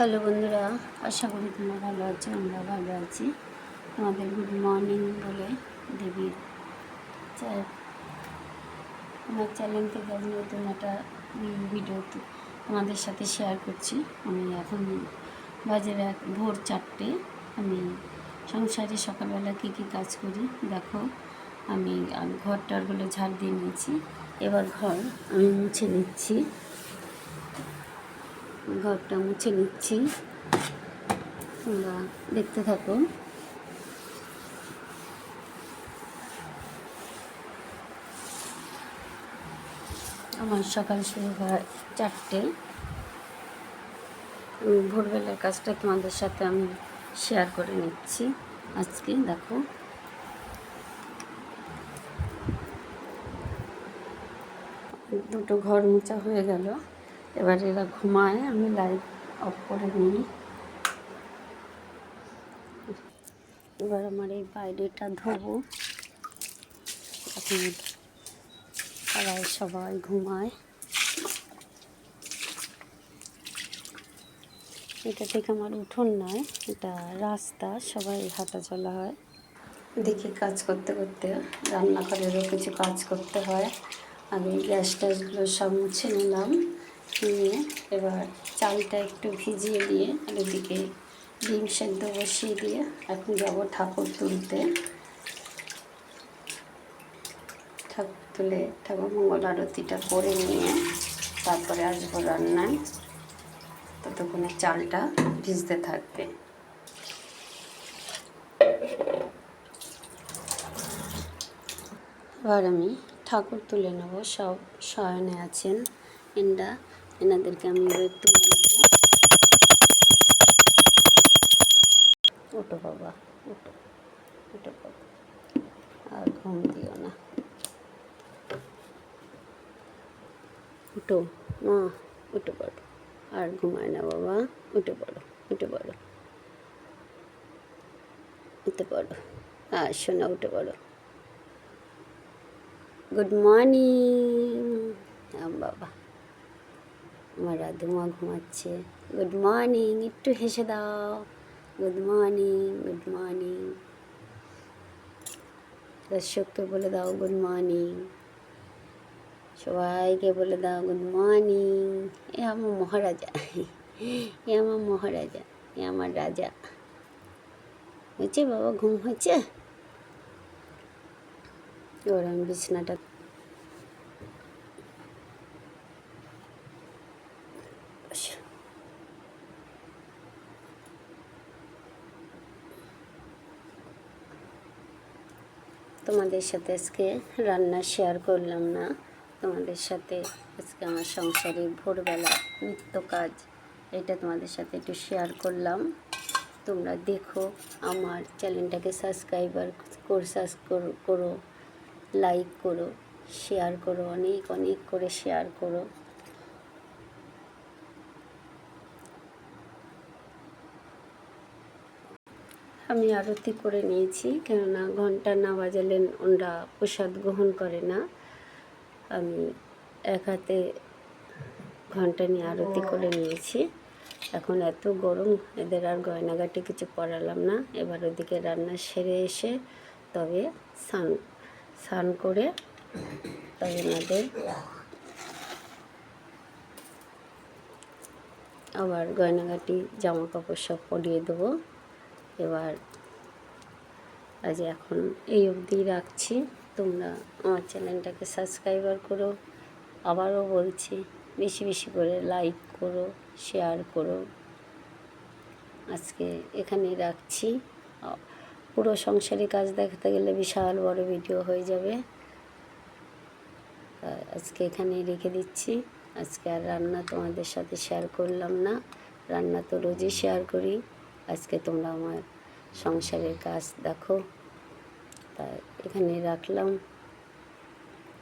Hello বন্ধুরা, আশা করি তোমরা ভালো আছো আমরা ভালো আছি। তোমাদের গুড মর্নিং বলে দেবীর আমার চ্যানেল থেকে আজ নতুন একটা ভিডিও তোমাদের সাথে শেয়ার করছি। আমি এখন বাজে এক ভোর চারটে। আমি সংসারে সকালবেলা কী কী কাজ করি, দেখো। আমি ঘর টরগুলো ঝাড় দিয়ে নিয়েছি। এবার ঘর আমি মুছে নিচ্ছি। ঘরটা মুছে নিচ্ছি। তোমরা দেখতে থাকো। আমার সকাল শুরু হয় চারটে। ভোরবেলার কাজটা তোমাদের সাথে আমি শেয়ার করে নিচ্ছি। আজকে দেখো। দুটো ঘর মোছা হয়ে গেল। এবার এরা ঘুমায়, আমি লাইট অফ করে নিই। এবার আমার এই বাইরেটা ধোবো। এখন সবাই সবাই ঘুমায়। এটা থেকে আমার উঠোন নয়, এটা রাস্তা, সবাই হাঁটা চলা হয়। দেখি কাজ করতে করতে রান্নাঘরেরও কিছু কাজ করতে হয়। আমি গ্যাস ট্যাসগুলো সব মুছে নিলাম। নিয়ে এবার চালটা একটু ভিজিয়ে দিয়ে এদিকে ডিম সেদ্ধ বসিয়ে দিয়ে এখন যাব ঠাকুর তুলতে। ঠাকুর তুলে ঠাকুর মঙ্গল আরতিটা করে নিয়ে তারপরে আসব রান্নায়। ততক্ষণে চালটা ভিজতে থাকবে। এবার আমি ঠাকুর তুলে নেব। সব শয়নে আছেন। এনরা এনাদেরকে আমি নেব ওটো বাবা, ওটো ওটো বাবা। আর ঘুম দিও না। উঠো মা উঠে পড়ো আর ঘুমায় না বাবা উঠে পড়ো উঠে পড়ো উঠে পড়ো আর শোনা উঠে পড়ো গুড মর্নিং। বাবা। আমার রাধুমা ঘুমাচ্ছে। গুড মর্নিং একটু হেসে দাও। গুড মর্নিং গুড মর্নিং দর্শককে বলে দাও গুড মর্নিং সবাইকে বলে দাও গুড মর্নিং এ আমার মহারাজা। এ আমার মহারাজা। এ আমার রাজা। হয়েছে বাবা, ঘুম হয়েছে? এবার আমি বিছানাটা তোমাদের সাথে আজকে রান্না শেয়ার করলাম না। তোমাদের সাথে আজকে আমার সংসারে ভোরবেলা নিত্য কাজ, এটা তোমাদের সাথে একটু শেয়ার করলাম। তোমরা দেখো, আমার চ্যানেলটাকে সাবস্ক্রাইবার কর করো লাইক করো শেয়ার করো, অনেক অনেক করে শেয়ার করো। আমি আরতি করে নিয়েছি কেননা ঘণ্টা না বাজালে ওনরা প্রসাদ গ্রহণ করে না। আমি এক হাতে ঘণ্টা নিয়ে আরতি করে নিয়েছি। এখন এত গরম এদের আর গয়নাগাটি কিছু পরালাম না। এবার ওদিকে রান্না সেরে এসে তবে স্নান স্নান করে তবে ওনাদের আবার গয়নাগাটি জামা কাপড় সব পরিয়ে দেবো। এবার আজ এখন এই অবধি রাখছি। তোমরা আমার চ্যানেলটাকে সাবস্ক্রাইবার করো। আবারও বলছি, বেশি বেশি করে লাইক করো শেয়ার করো। আজকে এখানেই রাখছি। পুরো সংসারে কাজ দেখাতে গেলে বিশাল বড় ভিডিও হয়ে যাবে। আজকে এখানেই রেখে দিচ্ছি। আজকে আর রান্না তোমাদের সাথে শেয়ার করলাম না। রান্না তো রোজই শেয়ার করি। আজকে তোমরা আমার সংসারের কাজ দেখো। তা এখানে রাখলাম।